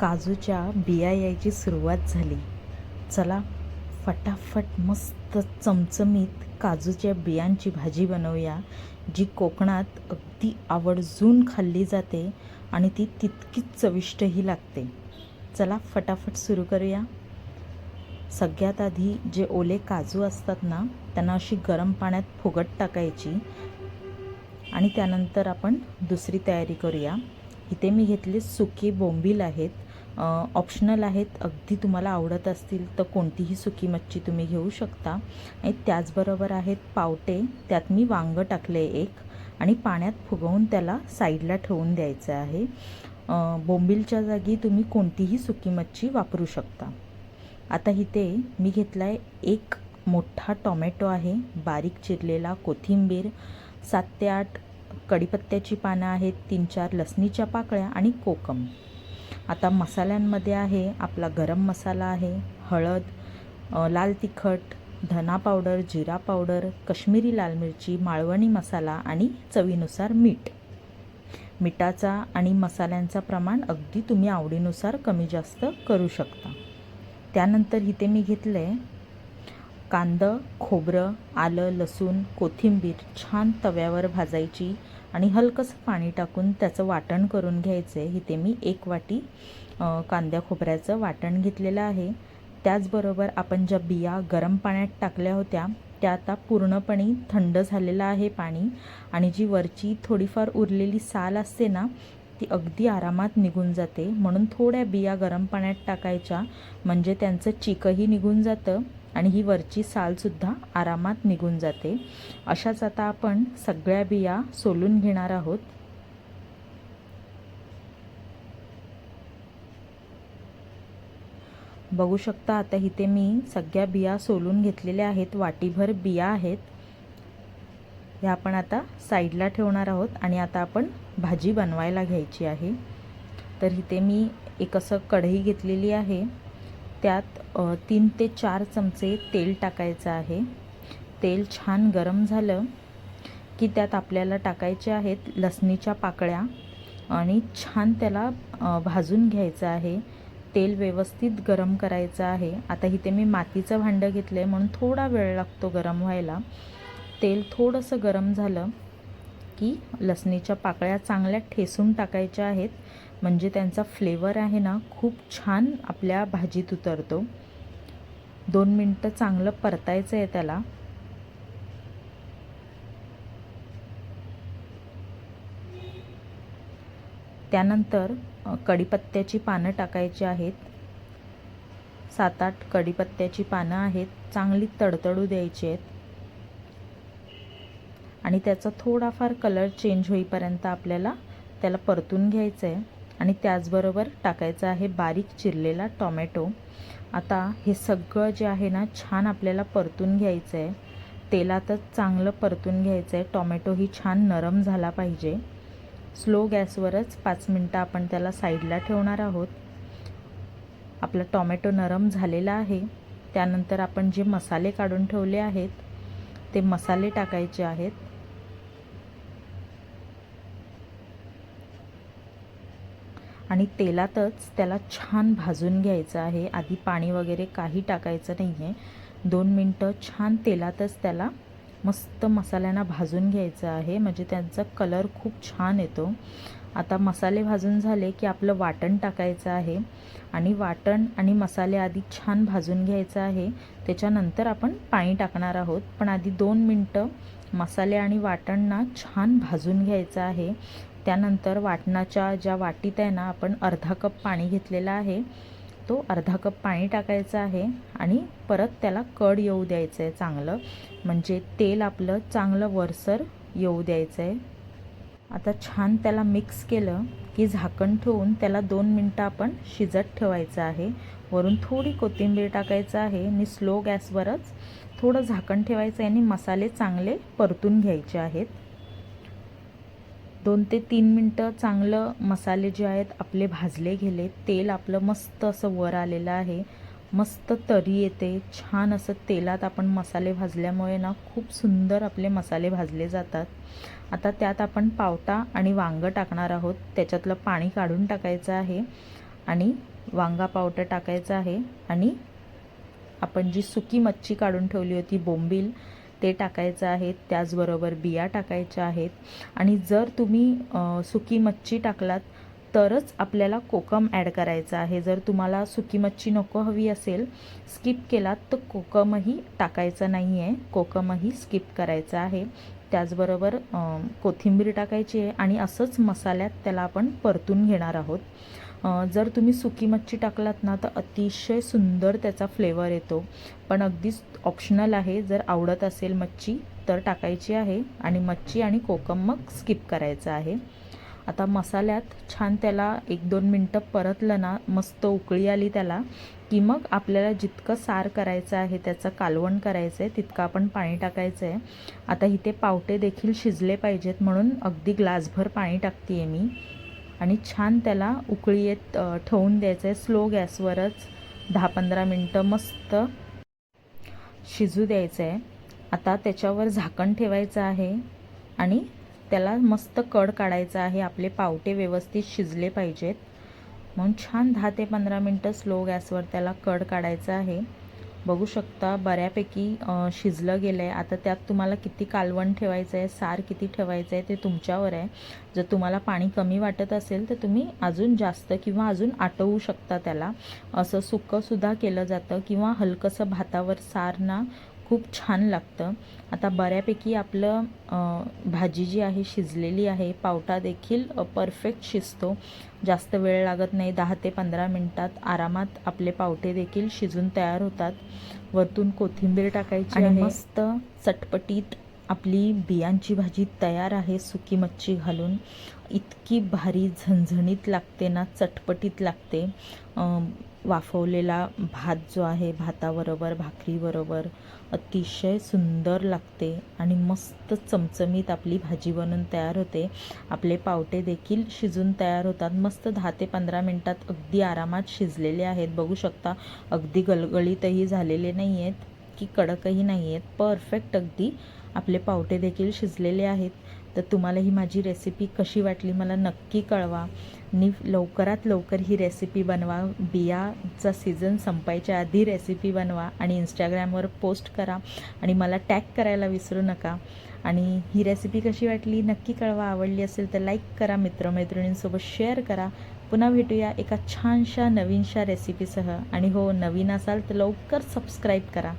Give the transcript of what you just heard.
काजूच्या बिया यायची सुरुवात झाली. चला फटाफट मस्त चमचमीत काजूच्या बियांची भाजी बनवूया जी कोकणात अगदी आवर्जून खाल्ली जाते आणि ती तितकीच चविष्टही लागते. चला फटाफट सुरू करूया. सगळ्यात आधी जे ओले काजू असतात ना त्यांना अशी गरम पाण्यात फुगट टाकायची आणि त्यानंतर आपण दुसरी तयारी करूया. इथे मी घेतले सुकी बोंबील आहेत. ऑप्शनल आहेत अगदी तुम्हाला आवडत असतील तर कोणतीही सुकी मच्छी तुम्ही घेऊ शकता. आणि त्याचबरोबर आहेत पावटे त्यात मी वांगं टाकले एक आणि पाण्यात फुगवून त्याला साईडला ठेवून द्यायचं आहे. बोंबीलच्या जागी तुम्ही कोणतीही सुकी मच्छी वापरू शकता. आता इथे मी घेतला आहे एक मोठा टॉमॅटो आहे बारीक चिरलेला कोथिंबीर सात ते आठ कढीपत्त्याची पानं आहेत तीन चार लसणीच्या पाकळ्या आणि कोकम. आता मसाल्यांमध्ये आहे आपला गरम मसाला आहे हळद लाल तिखट धना पावडर जिरा पावडर कश्मीरी लाल मिरची माळवणी मसाला आणि चवीनुसार मीठ. मिठाचा आणि मसाल्यांचा प्रमाण अगदी तुम्ही आवडीनुसार कमी जास्त करू शकता. त्यानंतर इथे मी घेतलं आहे कांदं खोबरं आलं लसूण कोथिंबीर छान तव्यावर भाजायची. आणि हलकंसं पाणी टाकून त्याचं वाटण करून घ्यायचं आहे इथे मी एक वाटी कांद्या खोबऱ्याचं वाटण घेतलेलं आहे. त्याचबरोबर आपण ज्या बिया गरम पाण्यात टाकल्या होत्या त्या आता पूर्णपणे थंड झालेलं आहे पाणी. आणि जी वरची थोडीफार उरलेली साल असते ना ती अगदी आरामात निघून जाते. म्हणून थोड्या बिया गरम पाण्यात टाकायच्या. म्हणजे त्यांचं चिकही निघून जातं. आणि ही वरची सालसुद्धा आरामात निघून जाते. अशाच आता आपण सगळ्या बिया सोलून घेणार आहोत. बघू शकता आता इथे मी सगळ्या बिया सोलून घेतलेल्या आहेत. वाटीभर बिया आहेत. ह्या आपण आता साईडला ठेवणार आहोत आणि आता आपण भाजी बनवायला घ्यायची आहे. तर इथे मी एक असं कढई घेतलेली आहे. त्यात तीन ते चार चमचे तेल टाकायचं आहे. तेल छान गरम झालं की त्यात आपल्याला टाकायचे आहेत लसणीच्या पाकळ्या आणि छान त्याला भाजून घ्यायचं आहे. तेल व्यवस्थित गरम करायचं आहे. आता इथे मी मातीचं भांडं घेतलं आहे म्हणून थोडा वेळ लागतो गरम व्हायला. तेल थोडंसं गरम झालं की लसणीच्या पाकळ्या चांगल्या ठेसून टाकायच्या आहेत. म्हणजे त्यांचा फ्लेवर आहे ना खूप छान आपल्या भाजीत उतरतो. दोन मिनटं चांगलं परतायचं आहे त्याला. त्यानंतर कढीपत्त्याची पानं टाकायची आहेत. सात आठ कढीपत्त्याची पानं आहेत. चांगली तडतडू द्यायची आहेत. आणि त्याचा थोडाफार कलर चेंज होईपर्यंत आपल्याला त्याला परतून घ्यायचं आहे आणि त्याचबरोबर टाकायचं आहे बारीक चिरलेला टॉमॅटो. आता हे सगळं जे आहे ना छान आपल्याला परतून घ्यायचं आहे तेलातच चांगलं परतून घ्यायचं आहे टॉमॅटोही छान नरम झाला पाहिजे. स्लो गॅसवरच पाच मिनटं आपण त्याला साईडला ठेवणार आहोत. आपला टॉमॅटो नरम झालेला आहे. त्यानंतर आपण जे मसाले काढून ठेवले आहेत ते मसाले टाकायचे आहेत. आणि तेलातच त्याला छान भाजून घ्यायचं आहे. आधी पाणी वगैरे काही टाकायचं नाही आहे दोन मिनटं छान तेलातच त्याला मस्त मसाल्यांना भाजून घ्यायचं आहे. म्हणजे त्यांचा कलर खूप छान येतो. आता मसाले भाजून झाले की आपलं वाटण टाकायचं आहे. आणि वाटण आणि मसाले आधी छान भाजून घ्यायचं आहे. त्याच्यानंतर आपण पाणी टाकणार आहोत. पण आधी दोन मिनटं मसाले आणि वाटणना छान भाजून घ्यायचं आहे. त्यानंतर वाटणाच्या ज्या वाटीत आहे ना आपण अर्धा कप पाणी घेतलेलं आहे. तो अर्धा कप पाणी टाकायचं आहे आणि परत त्याला कड येऊ द्यायचं आहे चांगलं. म्हणजे तेल आपलं चांगलं वरसर येऊ द्यायचं आहे आता छान त्याला मिक्स केलं की झाकण ठेवून त्याला दोन मिनटं आपण शिजत ठेवायचं आहे. वरून थोडी कोथिंबीर टाकायचं आहे. आणि स्लो गॅसवरच थोडं झाकण ठेवायचं आहे आणि मसाले चांगले परतून घ्यायचे आहेत. दोन ते तीन मिनटं चांगलं मसाले जे आहेत आपले भाजले गेले तेल आपलं मस्त असं वर आलेलं आहे. मस्त तरी येते. छान असं तेलात आपण मसाले भाजल्यामुळे ना खूप सुंदर आपले मसाले भाजले जातात. आता त्यात आपण पावटा आणि वांगं टाकणार आहोत. त्याच्यातलं पाणी काढून टाकायचं आहे आणि वांगा पावटा टाकायचं आहे आणि आपण जी सुकी मच्छी काढून ठेवली होती बोंबील ते टाकायचं आहे त्याचबरोबर बिया टाकायच्या आहेत. आणि जर तुम्ही सुकी मच्छी टाकलात तरच आपल्याला कोकम ॲड करायचं आहे. जर तुम्हाला सुकी मच्छी नको हवी असेल स्किप केलात तर कोकमही टाकायचं नाही आहे कोकमही स्किप करायचं आहे. त्याचबरोबर कोथिंबीर टाकायची आहे आणि असंच मसाल्यात त्याला आपण परतून घेणार आहोत. जर तुम्ही सुकी मच्छी टाकलात ना तर अतिशय सुंदर त्याचा फ्लेवर येतो. पण अगदीच ऑप्शनल आहे जर आवडत असेल मच्छी तर टाकायची आहे आणि मच्छी आणि कोकम मग स्किप करायचं आहे. आता मसाल्यात छान त्याला एक दोन मिनटं परतलं ना मस्त उकळी आली त्याला की मग आपल्याला जितकं सार करायचं आहे त्याचं कालवण करायचं आहे तितकं आपण पाणी टाकायचं आहे आता इथे पावटे देखील शिजले पाहिजेत म्हणून अगदी ग्लासभर पाणी टाकते आहे मी. आणि छान त्याला उकळी येत ठेवून द्यायचं आहे स्लो गॅसवरच. दहा पंधरा मिनटं मस्त शिजू द्यायचं आहे आता त्याच्यावर झाकण ठेवायचं आहे. आणि त्याला मस्त कड काढायचा आहे. आपले पावटे व्यवस्थित शिजले पाहिजेत. म्हणून छान दहा ते पंधरा मिनटं स्लो गॅसवर त्याला कड काढायचा आहे. बघू शकता बऱ्यापैकी शिजलं गेलं आहे आता त्यात तुम्हाला किती कालवण ठेवायचं आहे सार किती ठेवायचं आहे ते तुमच्यावर आहे. जर तुम्हाला पाणी कमी वाटत असेल तर तुम्ही अजून जास्त किंवा अजून आटवू शकता त्याला. असं सुकंसुद्धा केलं जातं किंवा हलकंसं भातावर सार ना खूप छान लागतं. आता बऱ्यापैकी आपलं भाजी जी आहे शिजलेली आहे पावटा देखील परफेक्ट शिजतो. जास्त वेळ लागत नाही दहा ते पंधरा मिनटात आरामात आपले पावटे देखील शिजून तयार होतात. वरतून कोथिंबीर टाकायची आणि मस्त चटपटीत आपली बियांची भाजी तयार आहे सुकी मच्छी घालून. इतकी भारी झणझणीत लागते ना चटपटीत लागते. वाफवलेला भात जो आहे भाताबरोबर भाकरीबरोबर अतिशय सुंदर लागते आणि मस्त चमचमीत आपली भाजी बनून तयार होते. आपले पावटे देखील शिजून तयार होतात. मस्त दहा ते पंधरा मिनटात अगदी आरामात शिजलेले आहेत. बघू शकता अगदी गलगळीतही झालेले नाही आहेत की कडकही नाही आहेत परफेक्ट अगदी. आपले पावटे देखील शिजलेले आहेत. तर तुम्हाला ही माझी रेसिपी कशी वाटली मला नक्की कळवा. आणि लवकरात लवकर ही रेसिपी बनवा. बियाचा सीझन संपायच्या आधी रेसिपी बनवा आणि इंस्टाग्रामवर पोस्ट करा आणि मला टॅग करायला विसरू नका. आणि ही रेसिपी कशी वाटली नक्की कळवा. आवडली असेल तर लाईक करा. मित्रमैत्रिणींसोबत शेअर करा. पुन्हा भेटूया एका छानशा नवीनशा रेसिपीसह आणि हो नवीन असाल तर लवकर सबस्क्राईब करा.